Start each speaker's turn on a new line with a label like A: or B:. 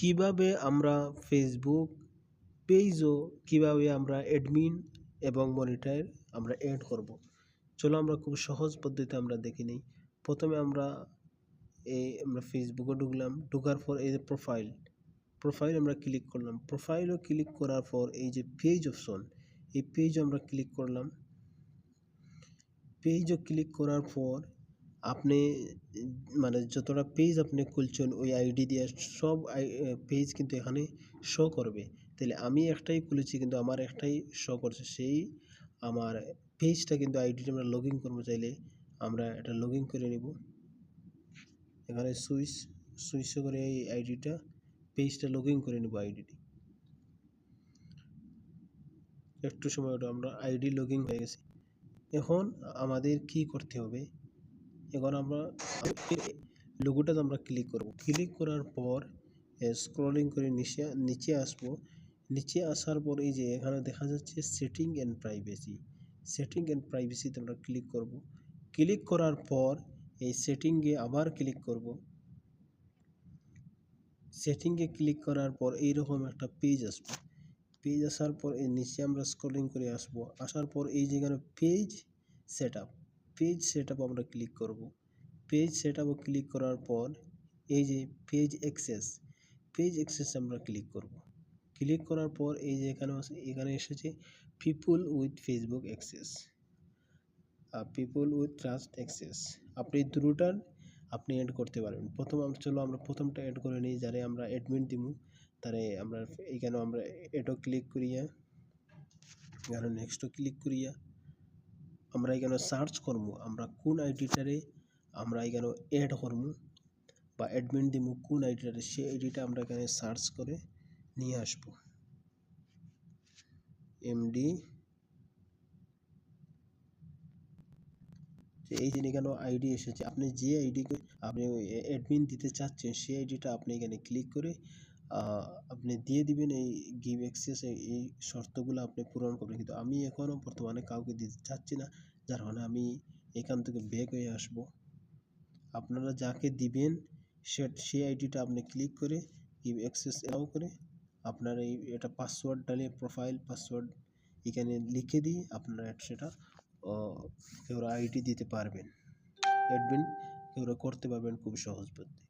A: কীভাবে আমরা ফেসবুক পেজও কীভাবে আমরা অ্যাডমিন এবং মনিটর আমরা অ্যাড করব? চলো আমরা খুব সহজ পদ্ধতিতে আমরা দেখে নিই। প্রথমে আমরা এই আমরা ফেসবুকে ঢুকলাম, ঢুকার পর এই যে প্রোফাইল প্রোফাইল আমরা ক্লিক করলাম। প্রোফাইলও ক্লিক করার পর এই যে পেজ অপশন এই পেজ আমরা ক্লিক করলাম। পেজও ক্লিক করার পর আপনি মানে যতটা পেজ আপনি খুলছেন, ওই আইডি দিয়ে সব পেজ কিন্তু এখানে শো করবে। তাহলে আমি একটাই খুলেছি, কিন্তু আমার একটাই শো করছে। সেই আমার পেজটা কিন্তু আইডিটা আমরা লগ ইন করব চাইলে আমরা এটা লগ ইন করে নেব। এখানে সুইচ সুইচ করে এই আইডিটা পেজটা লগ ইন করে নেব আইডিটি একটু সময় ওটা আমরা আইডি লগ ইন হয়ে গেছি। এখন আমাদের কি করতে হবে? এখন আমরা লোগোটাতে আমরা ক্লিক করব। ক্লিক করার পর স্ক্রলিং করে নিচে নিচে আসব। নিচে আসার পর এই যে এখানে দেখা যাচ্ছে setting and privacy setting and প্রাইভেসিতে আমরা ক্লিক করব। ক্লিক করার পর এই সেটিংয়ে আবার ক্লিক করব। সেটিংয়ে ক্লিক করার পর এইরকম একটা পেজ আসবে। পেজ আসার পর এই নিচে আমরা স্ক্রলিং করে আসব। আসার পর এই যেখানে page set up page set আমরা ক্লিক করব। পেজ সেট ক্লিক করার পর এই যে পেজ অ্যাক্সেস পেজ অ্যাক্সেস আমরা ক্লিক করব। ক্লিক করার পর এই যে এখানে এখানে এসেছে people with Facebook access people with trust access আপনি দুটার আপনি অ্যাড করতে পারবেন। প্রথম চলো আমরা প্রথমটা অ্যাড করে নিই, যারে আমরা অ্যাডমিন দিব তারে আমরা এখানে আমরা এটো ক্লিক করিয়া, এখানে নেক্সটও ক্লিক করিয়া আমরা এখানে সার্চ করব আমরা কোন আইডিটারে আমরা এখানে অ্যাড করব বা অ্যাডমিন দিব কোন আইডিটারে সেই আইডিটা আমরা এখানে সার্চ করে নিয়ে আসব। এমডি এই যে এখানে আইডি এসেছে? আপনি যে আইডি আপনি অ্যাডমিন দিতে চাচ্ছেন, সেই আইডিটা আপনি এখানে ক্লিক করে আপনি দিয়ে দিবেন এই গিভ অ্যাক্সেস এই শর্তগুলো আপনি পূরণ করবেন। কিন্তু আমি এখনও বর্তমানে কাউকে দিতে চাচ্ছি না, যার কারণে আমি এখান থেকে ব্যাক হয়ে আসব। আপনারা যাকে দিবেন, সে সেই আইডিটা আপনি ক্লিক করে গিভ অ্যাক্সেস এলাও করে আপনার এই, এটা পাসওয়ার্ড ডালিয়ে প্রোফাইল পাসওয়ার্ড এখানে লিখে দিয়ে আপনারা সেটা কেউ আইডি দিতে পারবেন। অ্যাডমিন কেউ করতে পারবেন খুব সহজ পদ্ধতি